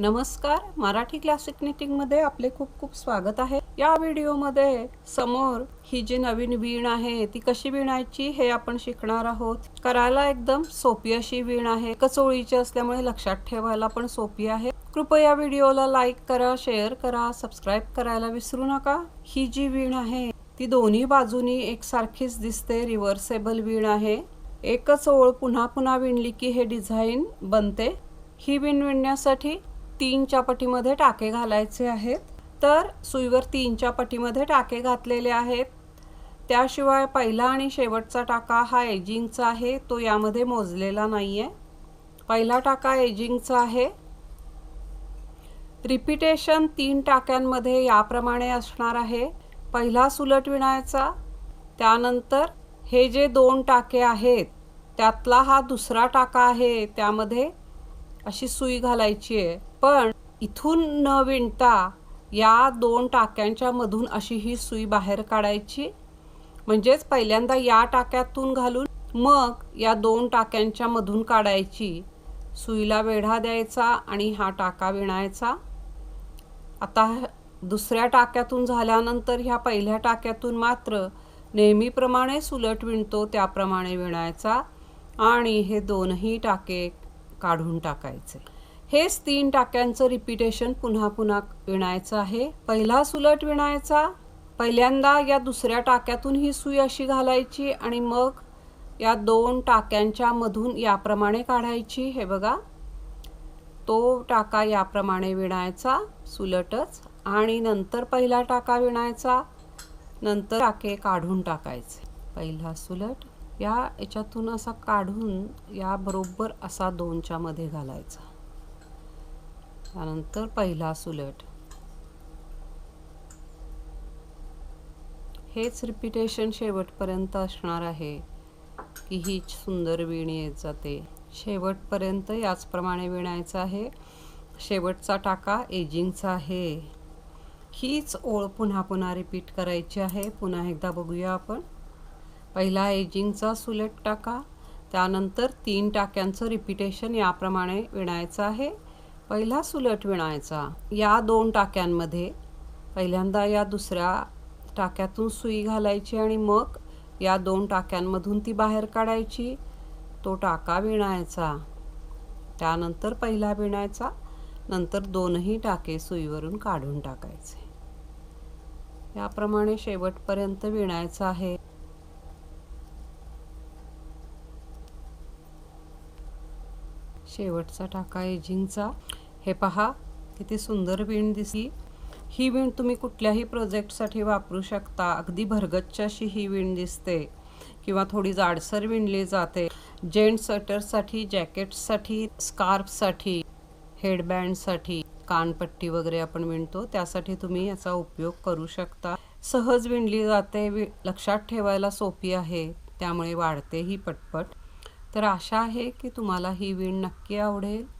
नमस्कार. मराठी क्लासिक निटिंगमध्ये आपले खूप खूप स्वागत आहे. या व्हिडिओमध्ये समोर ही जी नवीन वीण आहे ती कशी विणायची हे आपण शिकणार आहोत. करायला एकदम सोपी अशी वीण आहे. कचोळीची असल्यामुळे लक्षात ठेवायला पण सोपी आहे. कृपया व्हिडिओला लाईक करा शेअर करा सबस्क्राईब करायला विसरू नका. ही जी वीण आहे ती दोन्ही बाजूनी एकसारखीच दिसते. रिव्हर्सेबल वीण आहे. एकच ओळ पुन्हा पुन्हा विणली की हे डिझाईन बनते. ही विण विणण्यासाठी तीनच्या पटीमध्ये टाके घालायचे आहेत. तर सुईवर तीनच्या पटीमध्ये टाके घातलेले आहेत. त्याशिवाय पहिला आणि शेवटचा टाका हा एजिंगचा आहे. तो यामध्ये मोजलेला नाही आहे पहिला टाका एजिंगचा आहे. रिपिटेशन तीन टाक्यांमध्ये याप्रमाणे असणार आहे. पहिला सुलट विणायचा. त्यानंतर हे जे दोन टाके आहेत त्यातला हा दुसरा टाका आहे. त्यामध्ये अशी सुई घालायची आहे. पण इथून न विणता या दोन टाक्यांच्या मधून अशी ही सुई बाहेर काढायची. म्हणजेच पहिल्यांदा या टाक्यातून घालून मग या दोन टाक्यांच्या मधून काढायची. सुईला वेढा द्यायचा आणि हा टाका विणायचा. आता दुसऱ्या टाक्यातून झाल्यानंतर ह्या पहिल्या टाक्यातून मात्र नेहमीप्रमाणे सुलट विणतो त्याप्रमाणे विणायचा आणि हे दोनही टाके काढून टाकायचे. हेच तीन टाक्यांचं रिपिटेशन पुन्हा पुन्हा विणायचं आहे. पहिला सुलट विणायचा पहिल्यांदा या दुसऱ्या टाक्यातून ही सुई अशी घालायची आणि मग या दोन टाक्यांच्या मधून याप्रमाणे काढायची. हे बघा तो टाका याप्रमाणे विणायचा सुलटच. आणि नंतर पहिला टाका विणायचा नंतर टाके काढून टाकायचे. पहिला सुलट या याच्यातून असा काढून या बरोबर असा दोनच्यामध्ये घालायचा. त्यानंतर पहिला सुलट. हेच रिपिटेशन शेवटपर्यंत असणार आहे की ही सुंदर विण येत जाते. शेवटपर्यंत याचप्रमाणे विणायचं आहे. शेवटचा टाका एजिंगचा आहे. हीच ओळ पुन्हा पुन्हा रिपीट करायची आहे. पुन्हा एकदा बघूया आपण. पहिला एजिंगचा सुलट टाका. त्यानंतर तीन टाक्यांचं रिपिटेशन याप्रमाणे विणायचं आहे. पहिला सुलट विणायचा या दोन टाक्यांमध्ये. पहिल्यांदा या दुसऱ्या टाक्यातून सुई घालायची आणि मग या दोन टाक्यांमधून ती बाहेर काढायची. तो टाका विणायचा. त्यानंतर पहिला विणायचा नंतर दोनही टाके सुईवरून काढून टाकायचे. याप्रमाणे शेवटपर्यंत विणायचं आहे. शेवटचा टाका एजिंगचा. हे पहा किती सुंदर विण दिसली. ही विण तुम्ही कुठल्याही प्रोजेक्टसाठी वापरू शकता. अगदी भरगच्चाशी ही विण दिसते. किंवा थोडी जाडसर विणली जाते. जेंट्स स्वेटरसाठी जॅकेट्ससाठी स्कार्फसाठी हेडबँडसाठी कानपट्टी वगैरे आपण विणतो त्यासाठी तुम्ही याचा उपयोग करू शकता. सहज विणली जाते वि लक्षात ठेवायला सोपी आहे त्यामुळे वाढते ही पटपट. तर आशा आहे की तुम्हाला ही विण नक्की आवडेल.